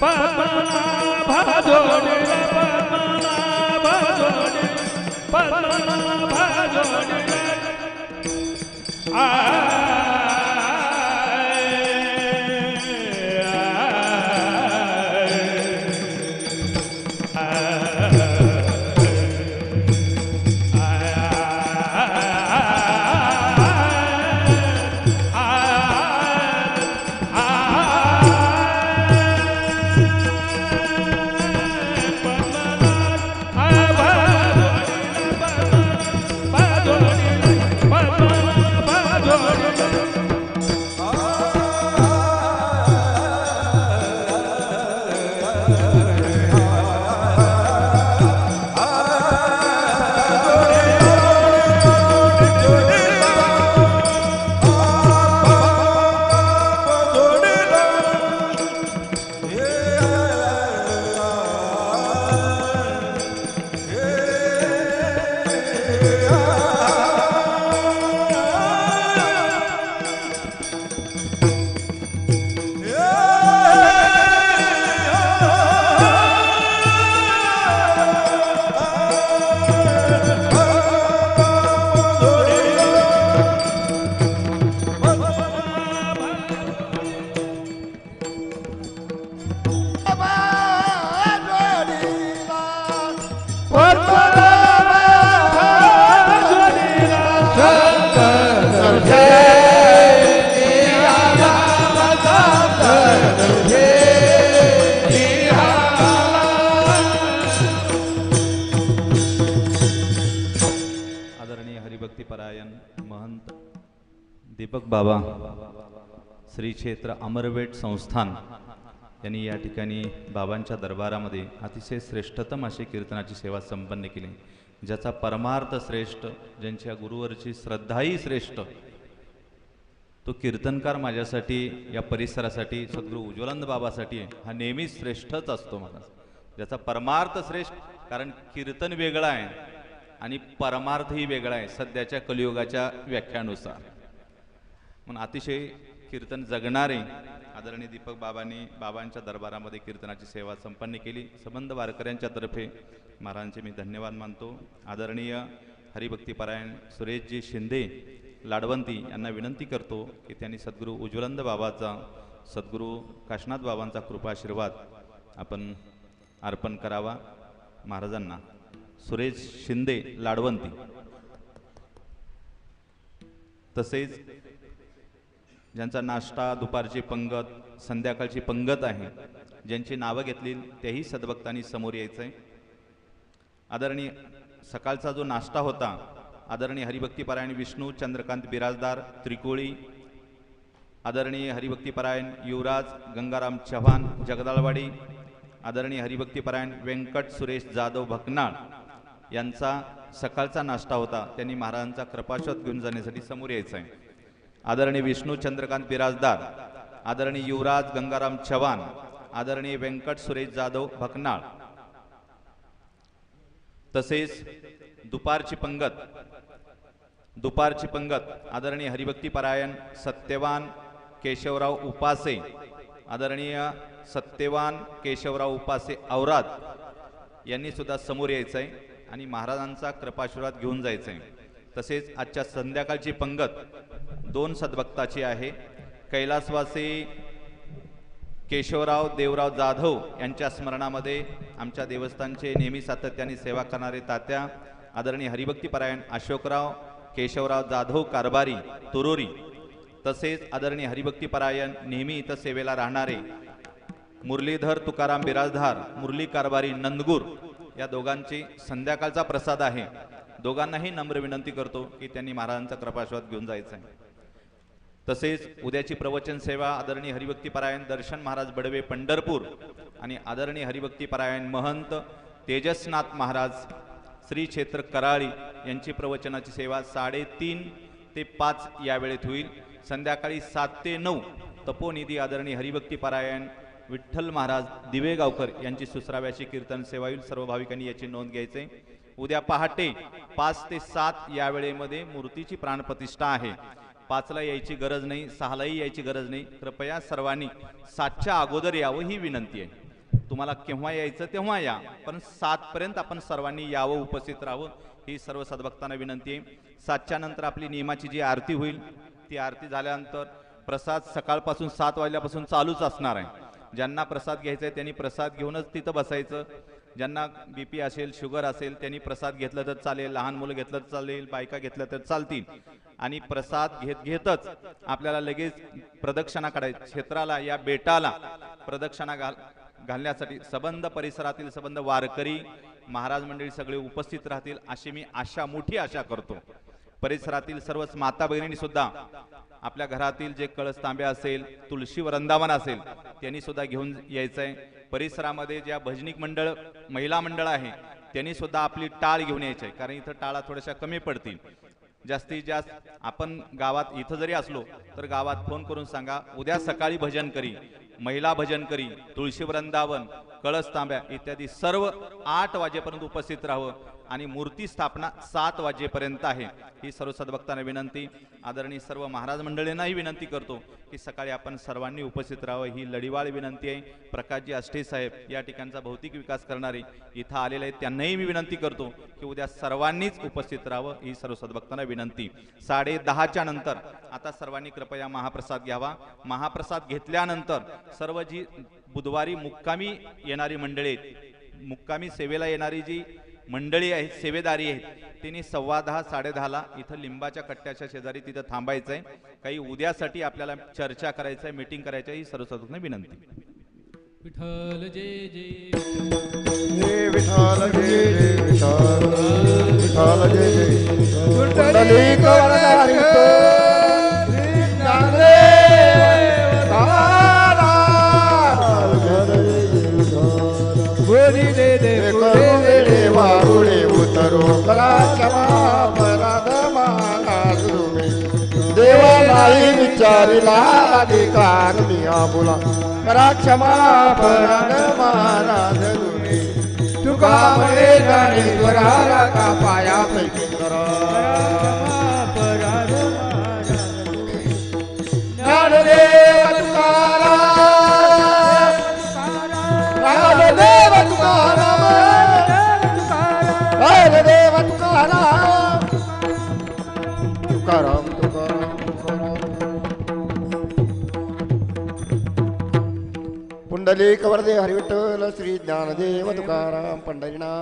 पद्मनाभ दीपक बाबा श्री क्षेत्र अमरवेट संस्थान यांनी या ठिकाणी बाबांच्या दरबारामध्ये अतिशय श्रेष्ठतम अशी कीर्तनाची सेवा संपन्न केली ज्याचा परमार्थ श्रेष्ठ ज्यांच्या गुरुवरची श्रद्धाही श्रेष्ठ तो कीर्तनकार माझ्यासाठी या परिसरासाठी सद्गुरू उज्ज्वलंद बाबासाठी हा नेहमीच श्रेष्ठच असतो मला ज्याचा परमार्थ श्रेष्ठ कारण कीर्तन वेगळं आहे आणि परमार्थही वेगळा आहे सध्याच्या कलियुगाच्या व्याख्यानुसार. म्हणून अतिशय कीर्तन जगणारे आदरणीय दीपक बाबांनी बाबांच्या दरबारामध्ये कीर्तनाची सेवा संपन्न केली. संबंध वारकऱ्यांच्या तर्फे महाराजांचे मी धन्यवाद मानतो. आदरणीय हरिभक्तीपरायण सुरेशजी शिंदे लाडवंती यांना विनंती करतो की त्यांनी सद्गुरू उज्ज्वलंद बाबाचा सद्गुरू काशनाथ बाबांचा कृपाशीर्वाद आपण अर्पण करावा. महाराजांना सुरेश शिंदे लाडवंती. तसेच ज्यांचा नाश्ता दुपारची पंगत संध्याकाळची पंगत आहे ज्यांची नावं घेतली तेही सद्भक्तांनी समोर यायचं आहे आदरणीय सकाळचा जो नाश्ता होता आदरणीय हरिभक्तीपरायण विष्णू चंद्रकांत बिराजदार त्रिकोळी आदरणीय हरिभक्तीपरायण युवराज गंगाराम चव्हाण जगदाळवाडी आदरणीय हरिभक्तीपरायण व्यंकट सुरेश जाधव भकनाळ यांचा सकाळचा नाश्ता होता त्यांनी महाराजांचा कृपाशोध घेऊन जाण्यासाठी समोर यायचं आहे आदरणीय विष्णू चंद्रकांत बिराजदार आदरणीय युवराज गंगाराम चव्हाण आदरणीय व्यंकट सुरेश जाधव भकनाळ. तसेच दुपारची पंगत दुपारची पंगत आदरणीय हरिभक्तीपरायण सत्यवान केशवराव उपासे आदरणीय सत्यवान केशवराव उपासे औराद यांनी सुद्धा समोर यायचं आहे आणि महाराजांचा कृपाशीर्वाद घेऊन जायचं आहे तसेच आजच्या संध्याकाळची पंगत दोन सद्भक्ताची आहे. कैलासवासी केशवराव देवराव जाधव यांच्या स्मरणामध्ये आमच्या देवस्थानचे नेहमी सातत्याने सेवा करणारे तात्या आदरणीय हरिभक्तीपरायण अशोकराव केशवराव जाधव कारभारी तुरोरी तसेच आदरणीय हरिभक्तीपरायण नेहमी इथं सेवेला राहणारे मुरलीधर तुकाराम बिराजधार मुरली कारभारी नंदगूर या दोघांची संध्याकाळचा प्रसाद आहे. दोघांनाही नम्र विनंती करतो की त्यांनी महाराजांचा कृपाश्वाद घेऊन जायचा आहे तसेच उद्याची प्रवचन सेवा आदरणीय हरिभक्तीपरायण दर्शन महाराज बडवे पंढरपूर आणि आदरणीय हरिभक्तीपरायण महंत तेजसनाथ महाराज श्री क्षेत्र कराळी यांची प्रवचनाची सेवा साडेतीन ते पाच या वेळेत होईल. संध्याकाळी सात ते नऊ तपोनिधी आदरणीय हरिभक्तीपरायण विठ्ठल महाराज दिवेगावकर यांची सुसराव्याची कीर्तन सेवा होईल सर्व भाविकांनी याची नोंद घ्यायचे. उद्या पहाटे पाच ते सात या वेळेमध्ये मूर्तीची प्राणप्रतिष्ठा आहे. पाचला यायची गरज नाही सहालाही यायची गरज नाही. कृपया सर्वांनी सातच्या अगोदर यावं ही विनंती आहे. तुम्हाला केव्हा यायचं तेव्हा या पण सातपर्यंत आपण सर्वांनी यावं उपस्थित राहावं ही सर्व सद्भक्तांना विनंती आहे. सातच्या नंतर आपली नियमाची जी आरती होईल ती आरती झाल्यानंतर प्रसाद सकाळपासून सात वाजल्यापासून चालूच असणार आहे. ज्यांना प्रसाद घ्यायचा आहे त्यांनी प्रसाद घेऊनच तिथं बसायचं. ज्यांना बी पी असेल शुगर असेल त्यांनी प्रसाद घेतलं तर चालेल लहान मुलं घेतलं तर चालेल बायका घेतल्या तर चालतील. आणि प्रसाद घेत घेतच आपल्याला लगेच प्रदक्षिणा काढायची क्षेत्राला या बेटाला प्रदक्षिणा घाल घालण्यासाठी सबंध परिसरातील सबंध वारकरी महाराज मंडळी सगळे उपस्थित राहतील अशी मी आशा मोठी आशा करतो. परिसरातील सर्वच माता भगिनी सुद्धा आपल्या घरातील जे कळस तांबे असेल तुळशी वृंदावन असेल त्यांनी सुद्धा घेऊन यायचं आहे परिसरामध्ये ज्या भजनिक मंडळ महिला मंडळ आहे त्यांनी सुद्धा आपली टाळ घेऊन यायची आहे कारण इथं टाळा थोड्याशा कमी पडतील. जास्तीत जास्त आपण गावात इथं जरी असलो तर गावात फोन करून सांगा उद्या सकाळी भजन करी महिला भजन करी तुळशी वृंदावन कळस तांब्या इत्यादी सर्व आठ वाजेपर्यंत उपस्थित राहावं. आणि मूर्ती स्थापना सात वाजेपर्यंत आहे. ही सर्व सद्भक्तांना विनंती. आदरणीय सर्व महाराज मंडळींनाही विनंती करतो की सकाळी आपण सर्वांनी उपस्थित राहावं. ही लढीवाळ विनंती आहे. प्रकाशजी आष्टे साहेब या ठिकाणचा भौतिक विकास करणारे इथं आलेले आहेत. त्यांनाही मी विनंती करतो की उद्या सर्वांनीच उपस्थित राहावं. ही सर्व सद्भक्तांना विनंती. साडे दहाच्या नंतर आता सर्वांनी कृपया महाप्रसाद घ्यावा. महाप्रसाद घेतल्यानंतर सर्व जी बुधवारी मुक्कामी येणारी मंडळी आहेत मुक्कामी सेवेला येणारी जी मंडळी आहेत सेवेदारी आहेत. त्यांनी सव्वा दहा साडे दहाला इथं लिंबाच्या कट्ट्याच्या शेजारी तिथं थांबायचं आहे काही उद्यासाठी आपल्याला चर्चा करायचं आहे मीटिंग करायची आहे ही सर्व सदस्यांना विनंती. विठ्ठल जय जय. हे વિચારેલા દીકાર મિયા બોલા કરા ક્ષમા પરણ મારા જરૂરી તુકા મને ગણેશ્વરા કા પાયા પૈકી કરા पुंडलिक वरदे हरिविठ्ठल श्री ज्ञानदेव तुकाराम पंढरीनाथ